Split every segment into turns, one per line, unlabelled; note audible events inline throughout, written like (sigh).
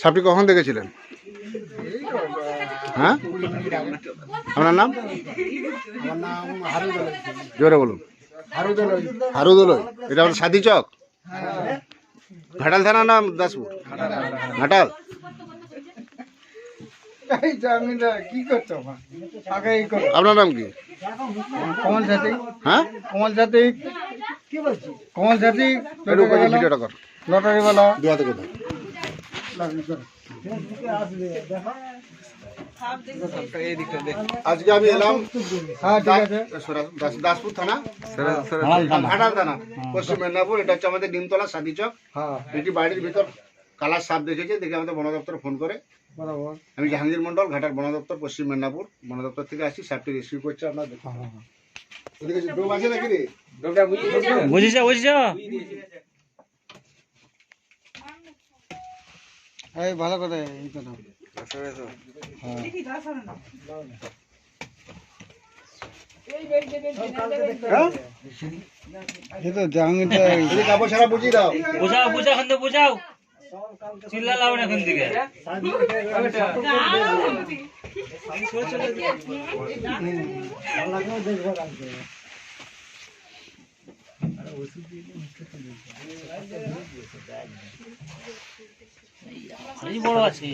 সাপটি কখন দেখেছিলেন? হ্যাঁ? আপনার নাম? জোরে বলুন।
হারুদল
হারুদলই এটা আপনার সাদি চক? ঘাটাল থানা নাম দাসপুর? ঘাটাল।
এই জামিনটা কি করছ আগে এই করো।
আপনার নাম কি?
কমল সাথী।
হ্যাঁ?
কমল সাথী। কি কমল সাথী।
একটু উপরে ভিডিওটা কর
লটারি
দুয়াতে কোথায় আজকে আমি এলাম
হ্যাঁ ঠিক আছে।
দাস- দাসপুর থানা। ঘাটাল থানা। পশ্চিম মেদিনীপুর। এটা হচ্ছে আমাদের নিমতলা সাদি চক।
হ্যাঁ।
এটি বাড়ির ভিতর কালার সাপ দেখেছে দেখে আমাদের বন দপ্তর ফোন করে। আমি জাহাঙ্গীর মন্ডল ঘাটার বন দপ্তর পশ্চিম মেদিনীপুর। বন দপ্তর থেকে আসছি সাপটি রেস্কিউ করছে আপনার দেখুন।
হ্যাঁ হ্যাঁ
ওদিকে যে ডোব আছে নাকি রে
বুঝিস বুঝিস
এই ভালো করে এই কথা হ্যাঁ। এই তো জাহাঙ্গীরটা
যদি কাপড় ছাড়া বুঝিয়ে দাও
বুঝাও বুঝাও এখন তো বুঝাও চিল্লা লাও না এখন থেকে এই বড় আছে।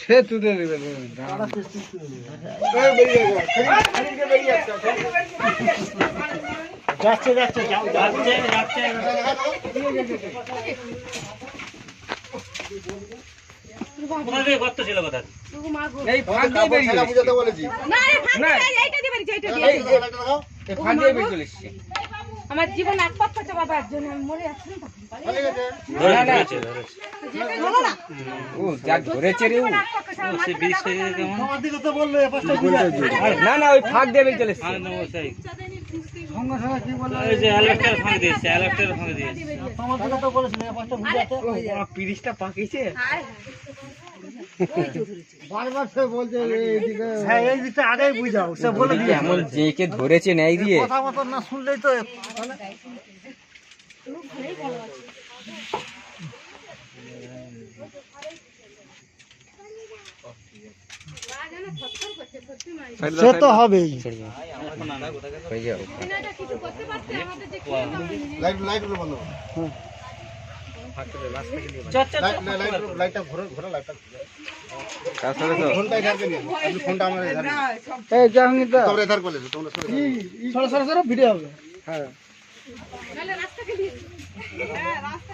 সে তুলে
বেরিয়ে যাচ্ছে। যাচ্ছে যাচ্ছে।
যাচ্ছে। গর্ত ছিল কোথা
এই ফাঁক দিয়ে বেরিয়ে
বুঝাতে বলেছি।
না রে ভাগ এইটা দিয়ে বেরিয়েছে এইটা দিয়ে
এই, এই, লাইটটা দেখাও।
এই ফাঁক দিয়ে বেরিয়ে চলে এসছে।
আমার জীবন একপাত করছে বাবার জন্য আমি মরে যাচ্ছি না না।
ও যা ধরেছে রে
জীবন একপাত করছে
ও, সে বিষ গেছে
না না ওই ফাঁক চলে
দেবো দিয়েছে।
পিরিশটা পাকিয়েছে? বারবার সে বলছে এইদিকে
হ্যাঁ এই দিকটা আগেই বুঝাও সে বলে দিয়ে
এমন যে কে ধরেছে নেই দিয়ে?
কথা না শুনলেই তো সে তো হবেই।
হবে?
লাইট বন্ধ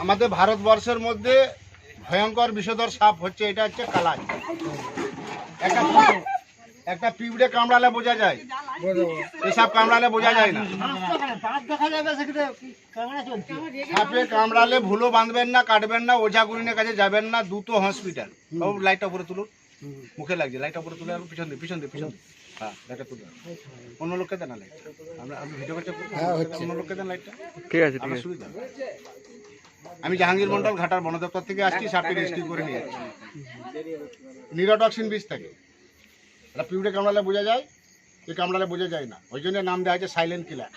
আমাদের ভারতবর্ষের মধ্যে ভয়ঙ্কর বিষধর সাপ হচ্ছে এটা হচ্ছে কালাজ একটা একটা পিঁপড়ে কামড়ালে বোঝা যায়। এই সাপ কামড়ালে বোঝা যায় না। সাপে কামড়ালে ভুলো বাঁধবেন না কাটবেন না ওঝা গুরিনের কাছে যাবেন না দুটো হসপিটাল। বাবু লাইটটা উপরে তুলুন। মুখে লাগছে লাইটটা উপরে তুলে আনুন, পিছন দিয়ে পিছন দিয়ে পিছন হ্যাঁ লাইটটা তুলে অন্য লোককে দেন না লাইট আমরা ভিডিও করতে অন্য লোককে দেন লাইটটা। ঠিক আছে ঠিক সুবিধা। আমি জাহাঙ্গীর মন্ডল ঘাটার বন দপ্তর থেকে আসছি সাপটি রেস্কিউ করে নিয়ে যাচ্ছি। নিরোটক্সিন বিষ থাকে। এটা পিঁপড়ে কামড়ালে বোঝা যায় এ কামড়ালে বোঝা যায় না। ওই জন্য নাম দেওয়া হয়েছে সাইলেন্ট কিলার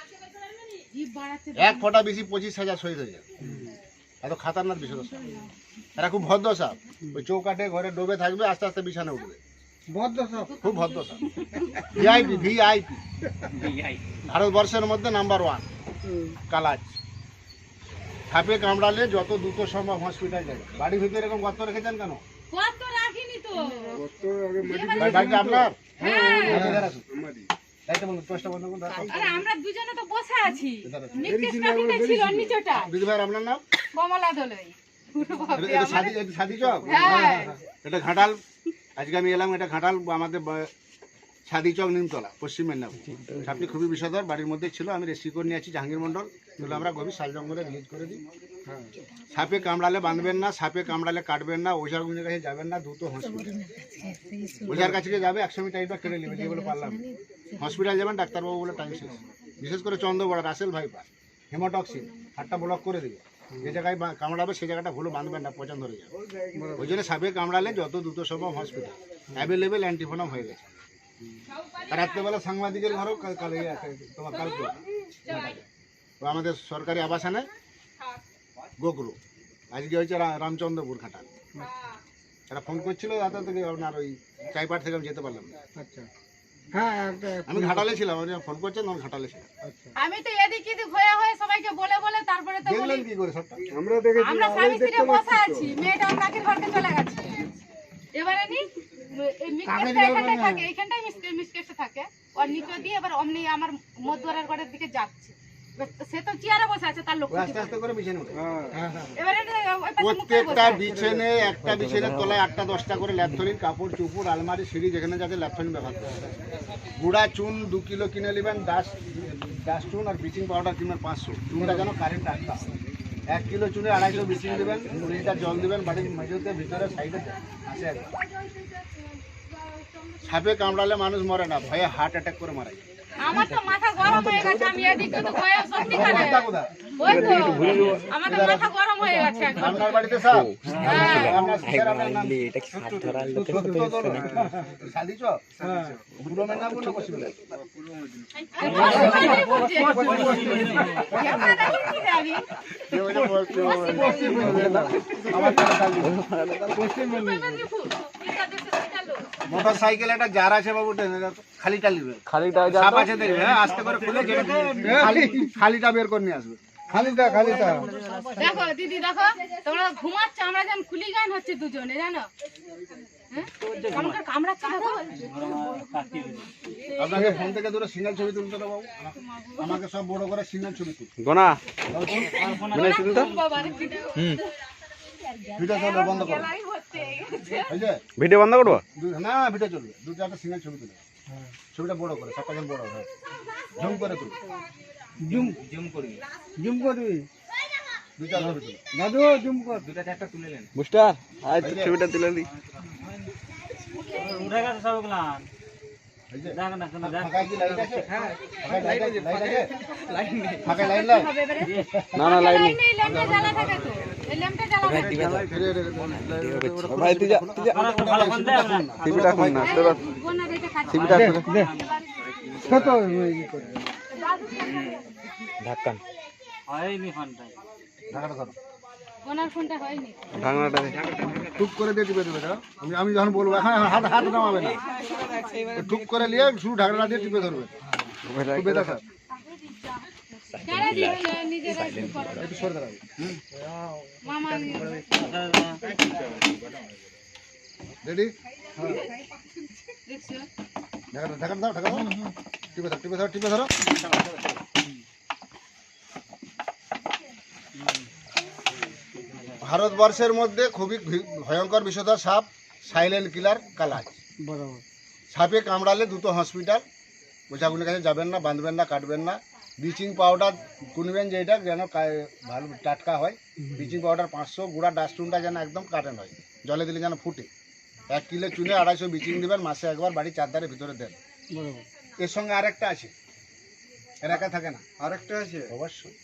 এক ফোঁটা বেশি পঁচিশ হাজার শহীদ হয়ে যায় এত খাতারনাক বিষয় সাপ এরা খুব ভদ্র সাপ ওই চৌকাটে ঘরে ডোবে থাকবে আস্তে আস্তে বিছানে উঠবে। খুব ভদ্র সাপ ভিআইপি ভিআইপি ভারতবর্ষের মধ্যে নাম্বার ওয়ান কালাজ। সাপে কামড়ালে যত দ্রুত সম্ভব হসপিটাল যাবে। বাড়ির ভিতরে এরকম গর্ত রেখেছেন কেন?
কত রাখিনি তো।
বাড়ি- বাড়িটা আপনার?
হ্যাঁ। আমরা দুজনে তো বসে আছি। ছিল নিচটা
আপনার নাম?
কমলা দলই।
এটা-
হ্যাঁ।
এটা ঘাটাল। আজকে আমি এলাম এটা ঘাটাল আমাদের সাদি চক নিমতলা পশ্চিম মেদিনীপুর। সাপটি খুবই বিষধর বাড়ির মধ্যে ছিল আমি রেস্কিউ করে নিয়ে আছি জাহাঙ্গীর মন্ডল তাহলে আমরা গভীর শাল জঙ্গলে রিলিজ করে দিই। সাপে কামড়ালে বাঁধবেন না সাপে কামড়ালে কাটবেন না ওঝার গুণের কাছে যাবেন না দ্রুত হসপিটাল। ওঝার কাছে গিয়ে যাবে একশো মিটার টাইমটা কেটে নেবে যে বলে পারলাম হসপিটাল যাবেন ডাক্তারবাবু বলে টাইম শেষ। বিশেষ করে চন্দ্রবড়া রাসেল ভাইপা হেমাটক্সিন হাতটা ব্লক করে দিবে। যে জায়গায় কামড়াবে সেই জায়গাটা ভুলো বাঁধবেন না পচন ধরে যাবে। ওই জন্য সাপে কামড়ালে যত দ্রুত সম্ভব হসপিটাল। অ্যাভেলেবেল অ্যান্টিফোনাম হয়ে গেছে। রাত্রেবেলা সাংবাদিকের ঘরেও কাল তোমার কালকে তো আমাদের সরকারি আবাসনে গোগুরু আজকে হয়েছে রামচন্দ্রপুর ঘাটাল। এরা ফোন করছিল দাদা থেকে আপনার ওই চাইপাট থেকে আমি যেতে পারলাম না।
আচ্ছা। হ্যাঁ
আমি ঘাটালে ছিলাম আমি ফোন করছেন তখন ঘাটালে ছিলাম।
আচ্ছা।
আমি তো এদিক এদিক হয়ে হয়ে সবাইকে বলে বলে তারপরে তো
দেখলেন কি করে সবটা?
আমরা দেখেছি
আমরা স্বামী স্ত্রী বসে আছি মেয়েটা কাকির ঘরকে চলে গেছে। এবারে নি? এই মিসকেসটা এখানটায় থাকে এইখানটায় মিসকে- মিসকেসটা থাকে। ওর নিচে দিয়ে এবার অমনি আমার মধ্যরের দিকে যাচ্ছে। সে তো চেয়ারে বসে আছে তার লোক
আস্তে আস্তে করে বিছানে উঠে।
হ্যাঁ। হ্যাঁ
এবারে
প্রত্যেকটা বিছানে একটা বিছানের তলায় আটটা দশটা করে ল্যাপথলিন কাপড় চুপুর আলমারি সিঁড়ি যেখানে যাতে ল্যাপথলিন ব্যবহার করে। গুঁড়া চুন দু কিলো কিনে নেবেন ডাস্ট ডাস্ট চুন আর ব্লিচিং পাউডার কিনবেন পাঁচশো। চুনটা যেন কারেন্ট আটটা এক কিলো চুনে আড়াইশো ব্লিচিং দেবেন দু লিটার জল দেবেন বাড়ির মেঝেতে ভিতরে সাইডে আছে সাপে কামড়ালে মানুষ মরে না ভয়ে হার্ট অ্যাটাক করে মারা। যায়
আমার তো মাথা গরম হয়ে গেছে আমি এদিক তো হয়ে সত্যি করে
মাথা কোথায়?
ওই তো মাথা গরম হয়ে গেছে
আপনার বাড়িতে সাপ
হ্যাঁ।
আপনার স্যার আপনার নাম? শালিচ পুরো মেনা বলে। পসিবল মোটর সাইকেল একটা জার আছে বাবু টেনে দাও তো। খালিটা সাপ আছে দেখবে হ্যাঁ আস্তে করে খুলে খালি খালিটা বের করে নিয়ে আসবে।
খালিটা খালিটা।
দেখো দিদি দেখো তোমরা ঘুমাচ্ছ আমরা যেন খুলি গান হচ্ছে দুজনে জানো? হ্যাঁ? আমাকে
আপনাকে ফোন থেকে সিঙ্গেল ছবি তুলতে দেবো বাবু। আমাকে সব বড় করে সিঙ্গেল ছবি তুলতে
গোনা?
রে, ভিডিও
চলবে বন্ধ করো।
ভিডিও করব?
না ভিডিও চলবে। দু চারটা সিঙ্গেল ছবি তুলে। ছবিটা বড় করে সবটা যেন বড় হয়। জুম করে তুলো।
জুম জুম করবি জুম করবি
দু চার ছবি তুলো।
দাদু জুম কর।
দুটা চারটা তুলে নেন।
বুস্টার আজ ছবিটা তুলে দি
উঠে গেছে সবগুলা
এই যে,
দেখ না
না লাইন
লাইন নেই।
ভাই তুই
না
কত
হয়নি ফোনটা।
ঢাকাটা
ফোনটা হয়নি।
টুক করে দিয়ে টিপে দেবে আমি আমি যখন বলব এখন হাত হাত নামাবে না। টুক করে নিয়ে শুধু ঢাকনা দিয়ে টিপে ধরবে। বেদা রেডি? ঢাকা ঢাকা দাও ঢাকা দাও। টিপে ধরো টিপে ধরো টিপে ধরো। ভারতবর্ষের মধ্যে খুবই ভি- ভয়ঙ্কর বিষধর সাপ সাইলেন্ট কিলার কালাজ। সাপে কামড়ালে দ্রুত হসপিটাল ওঝাগুলির কাছে যাবেন না বাঁধবেন না কাটবেন না। ব্লিচিং পাউডার কিনবেন যেটা যেন ভালো টাটকা হয়। ব্লিচিং পাউডার পাঁচশো গুঁড়া ডাস্টবিনটা যেন একদম কাটেন হয়। জলে দিলে যেন ফুটে। এক কিলো চুনে আড়াইশো ব্লিচিং দেবেন মাসে একবার বাড়ি চারধারে ভিতরে দেন। এর সঙ্গে আরেকটা আছে। এর একা থাকে না।
আরেকটা আছে?
অবশ্যই।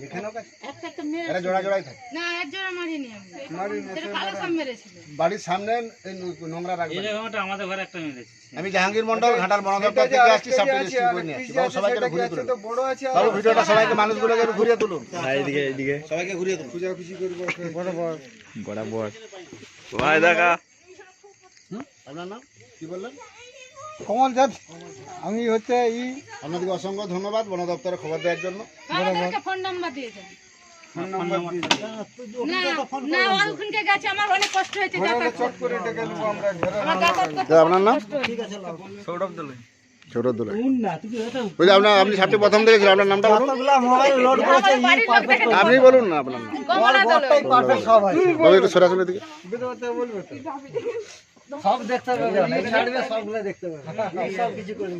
যেখানেও কাছে
একটা একটা মেরে
এরা জোড়া জোড়াই থাকে।
না এক জোড়া মারিনি আমি। কালো মেরেছিল।
বাড়ির সামনে এই নোংরা রাখবেন
জায়গাটা আমাদের ঘরে একটা মেরেছে।
আমি জাহাঙ্গীর মন্ডল ঘাটার বন থেকে আসছি সাপটা রেস্কিউ করে নিয়ে আসছি। বাবু সবাইকে ঘুরিয়ে তুলুন।
বড় আছে
বাবু ভিডিওটা সবাইকে মানুষগুলোকে ঘুরিয়ে তুলুন।
এইদিকে এইদিকে।
সবাইকে ঘুরিয়ে তুলুন।
পূজা খুশি করব। বরাবর ভাই দেখা।
আপনার নাম? কি বললেন?
কমল দেব আমি হচ্ছে ই
আপনাদেরকে অসংখ্য ধন্যবাদ বন দপ্তরে খবর দেওয়ার জন্য।
ফোন নাম্বার দিয়েছেন
ফোন নাম্বার দিয়ে
না না ওখানকে গেছে আমার অনেক কষ্ট হয়েছে যাতায়াত
চট করে ডেকে নেব আমরা ঘরে
আমার যাতায়াত করতে
আপনার নাম?
কষ্ট হয়েছে।
সৌরভ দলে।
ছোট দোলা। বুঝলি আপনার আপনি সাপটি প্রথম দেখেছিলেন আপনার নামটা বলুন। আপনি বলুন না আপনার নাম। একটু সরাসরি দিকে।
সব দেখতে পাবে ছাড়বে সবগুলো দেখতে পাবে। (laughs) সব কিছু করে